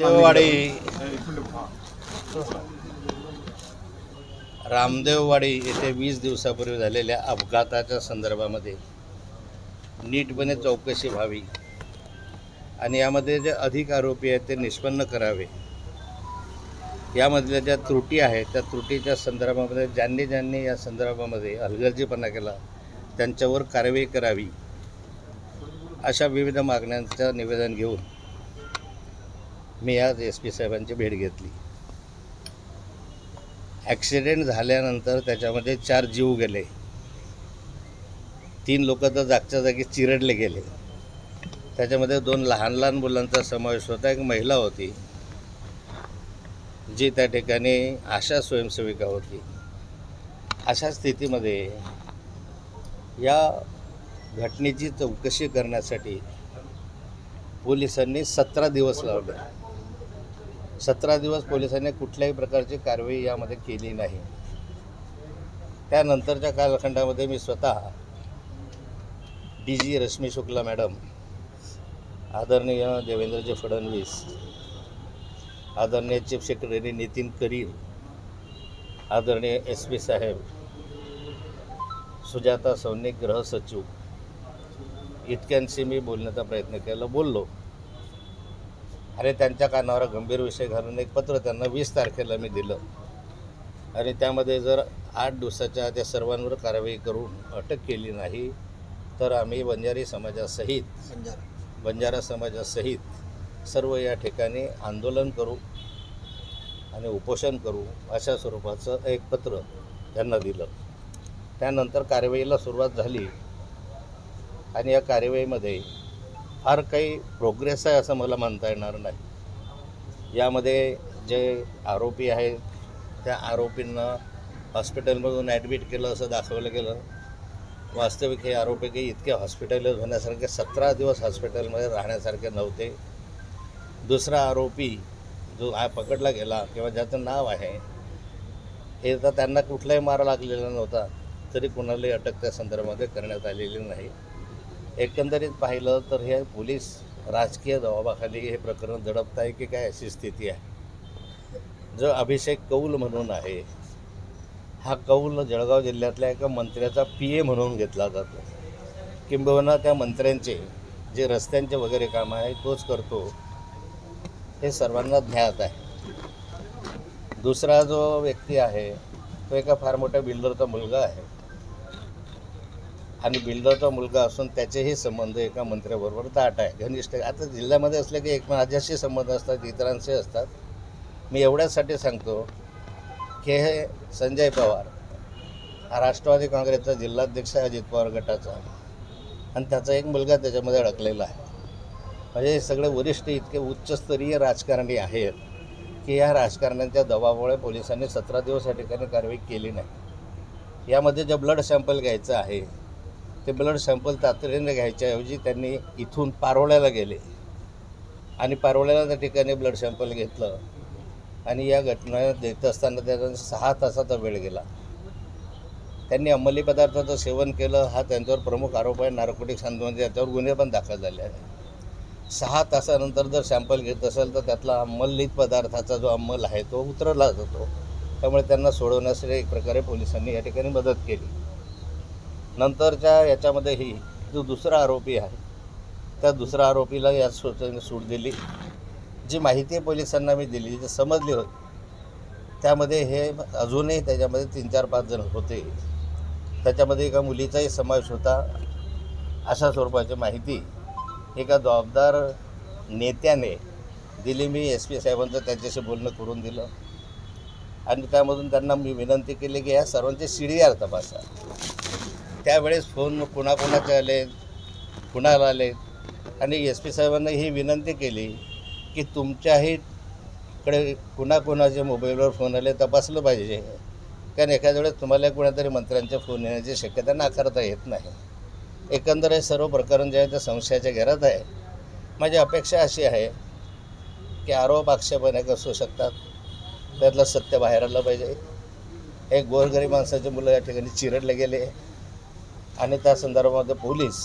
देववाडी. रामदेववाडी येथे वीस दिवसापूर्वी झालेल्या अपघाताच्या संदर्भामध्ये नीटपणे चौकशी व्हावी. आणि यामध्ये जे अधिक आरोपी आहेत ते निष्पन्न करावे. यामधल्या ज्या त्रुटी आहेत त्या त्रुटीच्या संदर्भामध्ये ज्यांनी ज्यांनी या संदर्भामध्ये हलगर्जीपणा केला त्यांच्यावर कारवाई करावी अशा विविध मागण्यांचं निवेदन घेऊन मी आज एस पी साहेबांची भेट घेतली. ॲक्सिडेंट झाल्यानंतर त्याच्यामध्ये चार जीव गेले. तीन लोक तर जागच्या जागी चिरडले गेले. त्याच्यामध्ये दोन लहान लहान मुलांचा समावेश होता. एक महिला होती जी त्या ठिकाणी आशा स्वयंसेविका होती. अशा स्थितीमध्ये या घटनेची चौकशी करण्यासाठी पोलिसांनी सतरा दिवस लावले. सतरा दिवस पोलिसांनी कुठल्याही प्रकारची कारवाई यामध्ये केली नाही. त्यानंतरच्या कालखंडामध्ये मी स्वतः D G Rashmi Shukla madam आदरणीय देवेंद्रजी फडणवीस आदरणीय चीफ सेक्रेटरी नितीन करीर आदरणीय एस पी साहेब सुजाता सौनिक गृहसचिव इतक्यांशी मी बोलण्याचा प्रयत्न केला बोललो. आणि त्यांच्या कानावर गंभीर विषय घालून एक पत्र त्यांना वीस तारखेला मी दिलं. आणि त्यामध्ये जर आठ दिवसाच्या त्या सर्वांवर कारवाई करून अटक केली नाही तर आम्ही बंजारी समाजासहित बंजारा समाजासहित सर्व या ठिकाणी आंदोलन करू आणि उपोषण करू अशा स्वरूपाचं एक पत्र त्यांना दिलं. त्यानंतर कारवाईला सुरुवात झाली. आणि या कारवाईमध्ये फार काही प्रोग्रेस आहे असं मला म्हणता येणार नाही. यामध्ये जे आरोपी आहेत त्या आरोपींना हॉस्पिटलमधून ॲडमिट केलं असं दाखवलं गेलं. वास्तविक हे आरोपी काही इतके हॉस्पिटलाइज होण्यासारखे सतरा दिवस हॉस्पिटलमध्ये राहण्यासारखे नव्हते. दुसरा आरोपी जो हा पकडला गेला किंवा ज्याचं नाव आहे हे तर त्यांना कुठलाही मार लागलेला नव्हता तरी कुणालाही अटक त्या संदर्भामध्ये करण्यात आलेली नाही. एकंदरीत पाहिलं तर हे पोलीस राजकीय दबावाखाली हे प्रकरण दडपत आहे की काय अशी स्थिती आहे? जो अभिषेक कौल म्हणून आहे हा कौल जळगाव जिल्ह्यातल्या एका मंत्र्याचा पी ए म्हणून घेतला जातो. किंबहुना त्या मंत्र्यांचे जे रस्त्यांचे वगैरे काम आहे तोच करतो. हे सर्वांना ज्ञात आहे. दुसरा जो व्यक्ती आहे तो एका फार मोठ्या बिल्डरचा मुलगा आहे. आणि बिल्डरचा मुलगा असून त्याचेही संबंध एका मंत्र्याबरोबर दाट आहे. घनिष्ठ आता जिल्ह्यामध्ये असले की एक माझ्याशी संबंध असतात इतरांशी असतात. मी एवढ्यासाठी सांगतो की हे संजय पवार हा राष्ट्रवादी काँग्रेसचा जिल्हाध्यक्ष आहे अजित पवार गटाचा आणि त्याचा एक मुलगा त्याच्यामध्ये अडकलेला आहे. म्हणजे हे सगळे वरिष्ठ इतके उच्चस्तरीय राजकारणी आहेत की या राजकारण्यांच्या दबावामुळे पोलिसांनी सतरा दिवस या ठिकाणी कारवाई केली नाही. यामध्ये जे ब्लड सॅम्पल घ्यायचं आहे ते ब्लड सॅम्पल तातडीने घ्यायच्याऐवजी त्यांनी इथून पारोळ्याला गेले. आणि पारोळ्याला त्या ठिकाणी ब्लड सॅम्पल घेतलं. आणि या घटना देत असताना त्याचा सहा तासाचा वेळ गेला. त्यांनी अंमली पदार्थाचं सेवन केलं. हा त्यांच्यावर प्रमुख आरोप आहे. नार्कोटिक्स अंदोलन याच्यावर गुन्हे पण दाखल झाले आहेत. सहा तासानंतर जर सॅम्पल घेत असेल तर त्यातला अंमलित पदार्थाचा जो अंमल आहे तो उतरला जातो. त्यामुळे त्यांना सोडवण्यासाठी एक प्रकारे पोलिसांनी या ठिकाणी मदत केली. नंतरच्या याच्यामध्येही जो दुसरा आरोपी आहे त्या दुसऱ्या आरोपीला या सूचने सूट दिली. जी माहिती पोलिसांना मी दिली जी समजली होती त्यामध्ये हे अजूनही त्याच्यामध्ये तीन चार पाच जण होते. त्याच्यामध्ये एका मुलीचाही समावेश होता. अशा स्वरूपाची माहिती एका जबाबदार नेत्याने दिली. मी एस पी साहेबांचं त्यांच्याशी बोलणं करून दिलं. आणि त्यामधून त्यांना मी विनंती केली की या सर्वांचे सी डी आर तपासा. त्यावेळेस फोन कुणाकुणाचे आले कुणाला आले? आणि एस पी साहेबांना ही विनंती केली की तुमच्याही कडे कुणाकुणाचे मोबाईलवर फोन आले तपासलं पाहिजे. कारण एखाद्या वेळेस तुम्हाला कुणातरी मंत्र्यांचे फोन येण्याची शक्यता नाकारता येत नाही. एकंदर हे सर्व प्रकरण जे आहे ते संशयाच्या घेरात आहे. माझी अपेक्षा अशी आहे की आरोप आक्षेप अनेक असू शकतात. त्यातलं सत्य बाहेर आलं पाहिजे. एक गोरगरीब माणसाचे मुलं या ठिकाणी चिरडले गेले. आणि त्या संदर्भामध्ये पोलीस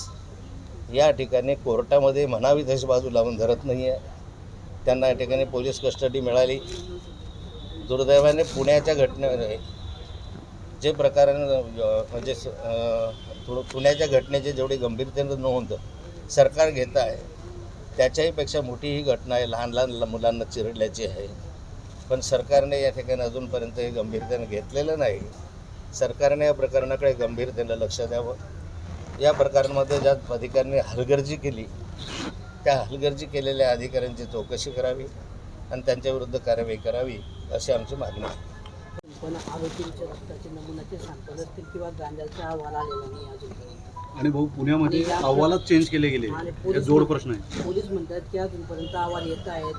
या ठिकाणी कोर्टामध्ये म्हणावी तशी बाजू लावून धरत नाही आहे त्यांना या ठिकाणी पोलीस कस्टडी मिळाली. दुर्दैवाने पुण्याच्या घटने जे प्रकार म्हणजे स- थोडं पुण्याच्या घटनेचे जेवढी गंभीरतेनं नोंद सरकार घेत आहे त्याच्याहीपेक्षा मोठी ही घटना आहे. लहान लहान मुलांना चिरडल्याची आहे. पण सरकारने या ठिकाणी अजूनपर्यंत हे गंभीरतेनं घेतलेलं नाही. सरकारने या प्रकरणाकडे गंभीरतेनं लक्ष द्यावं. या प्रकरणामध्ये ज्या अधिकाऱ्यांनी हलगर्जी केली त्या हलगर्जी केलेल्या अधिकाऱ्यांची चौकशी करावी आणि त्यांच्याविरुद्ध कारवाई करावी अशी आमची मागणी आहे. पण आरोपींच्या रक्ताचे नमुने ते सॅम्पल असतील किंवा गांजाचा अहवाल आलेला नाही अजूनपर्यंत आणि भाऊ पुण्यामध्ये अहवालच चेंज केले गेले. हे जोड प्रश्न आहे. पोलीस म्हणतात की अजूनपर्यंत अहवाल येत आहेत.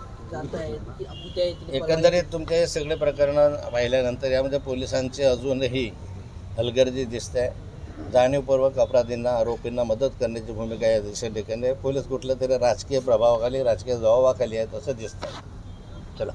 एकंदरीत तुमचे हे सगळे प्रकरण पाहिल्यानंतर यामध्ये पोलिसांची अजूनही हलगर्जी दिसते जाणीवपूर्वक अपराधींना आरोपींना मदत करण्याची भूमिका या दिशा ठिकाणी. पोलीस कुठल्या तरी राजकीय प्रभावाखाली राजकीय जबाबाखाली आहेत असं दिसतं चला.